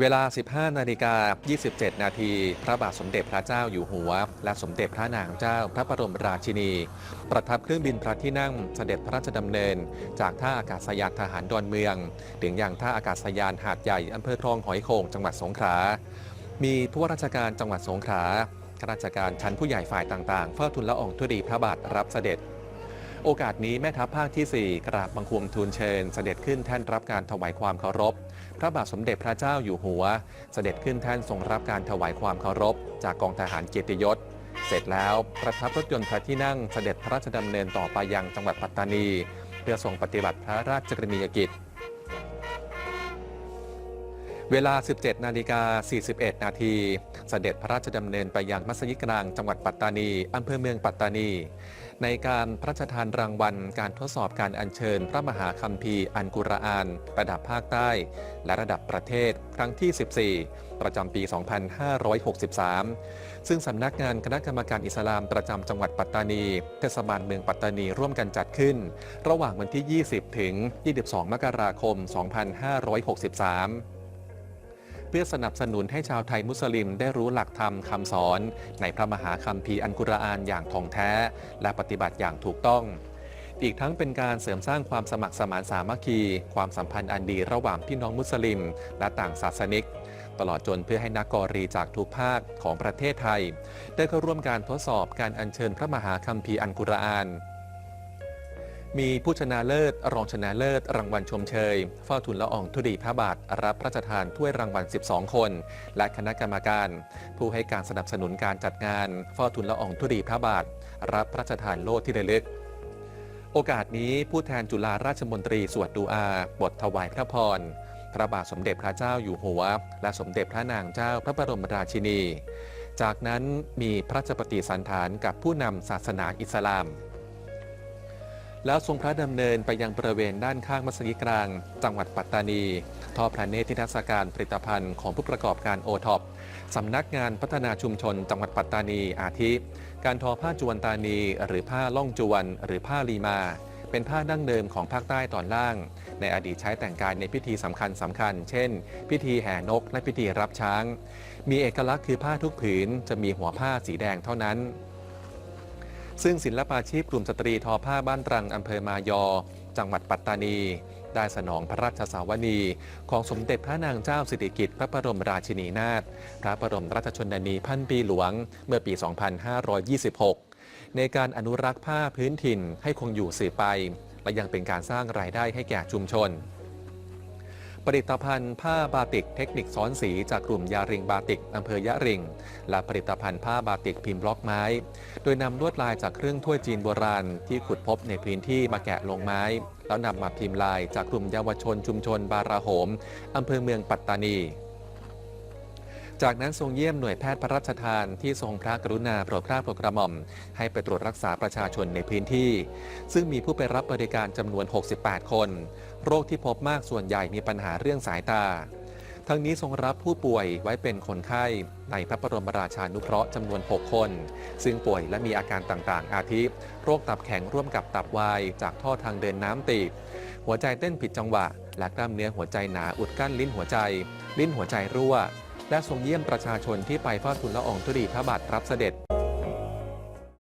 เวลา 15 นาฬิกา 27 นาที พระบาทสมเด็จพระเจ้าอยู่หัว และสมเด็จพระนางเจ้าพระบรมราชินี ประทับเครื่องบินพระที่นั่งเสด็จพระราชดำเนิน จากท่าอากาศยานทหารดอนเมือง ถึงยังท่าอากาศยานหาดใหญ่อำเภอคลองหอยโขงจังหวัดสงขลา มีผู้ว่าราชการจังหวัดสงขลาข้าราชการชั้นผู้ใหญ่ฝ่ายต่างๆ เฝ้าทูลละอองธุลีพระบาทรับเสด็จ โอกาสนี้แม่ทัพภาคที่ 4 กราบบังคมทูลเชิญ เสด็จขึ้นแท่นรับการถวายความเคารพ พระบาทสมเด็จพระเจ้าอยู่หัว เสด็จขึ้นแท่นทรงรับการถวายความเคารพ จากกองทหารเกียรติยศ เสร็จแล้วประทับรถยนต์พระที่นั่งเสด็จพระราชดำเนินต่อไปยังจังหวัดปัตตานี เพื่อทรงปฏิบัติพระราชกรณียกิจ เวลา 17 นาฬิกา 41 นาที เสด็จพระราชดำเนินไปยังมัสยิดกลางจังหวัดปัตตานีอำเภอเมืองปัตตานี ในการพระราชทานรางวัล การทดสอบการอัญเชิญ พระมหาคัมภีร์อันกุรอาน ระดับภาคใต้ และระดับประเทศ ครั้งที่ 14 ประจำปี 2563 ซึ่งสำนักงานคณะกรรมการอิสลามประจำจังหวัดปัตตานีเทศบาลเมืองปัตตานีร่วมกันจัดขึ้น ระหว่างวันที่ 20 ถึง 22 มกราคม 2563 พื่อสนับสนุนให้ชาวไทยมุสลิมได้รู้หลักธรรมคำสอน ในพระมหาคัมภีร์อันกุรอานอย่างท่องแท้ และปฏิบัติอย่างถูกต้อง อีกทั้งเป็นการเสริมสร้างความสมัครสมานสามัคคี ความสัมพันธ์อันดีระหว่างพี่น้องมุสลิม และต่างศาสนิกตลอดจนเพื่อให้นักกอรีจากทุกภาคของประเทศไทย ได้เข้าร่วมการทดสอบการอัญเชิญพระมหาคัมภีร์อันกุรอาน มีผู้ชนะเลิศ รองชนะเลิศ รางวัลชมเชยเฝ้าทุนละอองธุลีพระบาท รับพระราชทานถ้วยรางวัล 12 คน และคณะกรรมการ ผู้ให้การสนับสนุนการจัดงานเฝ้าทุนละอองธุลีพระบาท รับพระราชทานโล่ที่ระลึก โอกาสนี้ผู้แทนจุฬาราชมนตรีสวดดูอา บทถวายพระพรพระบาทสมเด็จพระเจ้าอยู่หัว และสมเด็จพระนางเจ้าพระบรมราชินี จากนั้นมีพระราชปฏิสันถานกับผู้นำศาสนาอิสลาม แล้วทรงพระดำเนินไปยังบริเวณด้านข้างมัสยิดกลาง จังหวัดปัตตานีทอดพระเนตรทิทรรศการผลิตภัณฑ์ของผู้ประกอบการโอท็อปสำนักงานพัฒนาชุมชนจังหวัดปัตตานีอาทิ การทอผ้าจวนตานี หรือผ้าล่องจวน หรือผ้าลีมา เป็นผ้าดั้งเดิมของภาคใต้ตอนล่าง ในอดีตใช้แต่งกายในพิธีสำคัญสำคัญ เช่น พิธีแห่นกและพิธีรับช้าง มีเอกลักษณ์คือผ้าทุกผืนจะมีหัวผ้าสีแดงเท่านั้น ซึ่งศิลปาชีพกลุ่มสตรีทอผ้าบ้านตรังอำเภอมายอ จังหวัดปัตตานี ได้สนองพระราชสาวนี ของสมเด็จพระนางเจ้าสิริกิติ์พระบรมราชินีนาถพระบรมราชชนนีพันปีหลวง เมื่อปี 2526 ในการอนุรักษ์ผ้าพื้นถิ่นให้คงอยู่สืบไป และยังเป็นการสร้างรายได้ให้แก่ชุมชน ผลิตภัณฑ์ผ้าบาติกเทคนิคซ้อนสีจากกลุ่มยาริงบาติกอำเภอยะริง และผลิตภัณฑ์ผ้าบาติกพิมพ์บล็อกไม้ โดยนำลวดลายจากเครื่องถ้วยจีนโบราณที่ขุดพบในพื้นที่มาแกะลงไม้ แล้วนำมาพิมพ์ลายจากกลุ่มเยาวชนชุมชนบาราโหมอำเภอเมืองปัตตานี จากนั้นทรงเยี่ยมหน่วยแพทย์พระราชทานที่ทรงพระกรุณาโปรดเกล้าโปรดกระหม่อม ให้ไปตรวจรักษาประชาชนในพื้นที่ ซึ่งมีผู้ไปรับบริการจำนวน 68 คน โรคที่พบมากส่วนใหญ่มีปัญหาเรื่องสายตา ทั้งนี้ทรงรับผู้ป่วยไว้เป็นคนไข้ในพระบรมราชานุเคราะห์จำนวน 6 คน ซึ่งป่วยและมีอาการต่างๆ อาทิ โรคตับแข็งร่วมกับตับวายจากท่อทางเดินน้ำตีบ หัวใจเต้นผิดจังหวะ และกล้ามเนื้อหัวใจหนาอุดกั้นลิ้นหัวใจ ลิ้นหัวใจรั่ว และทรงเยี่ยมประชาชนที่ไปเฝ้าทูลละอองธุลีพระบาทรับเสด็จ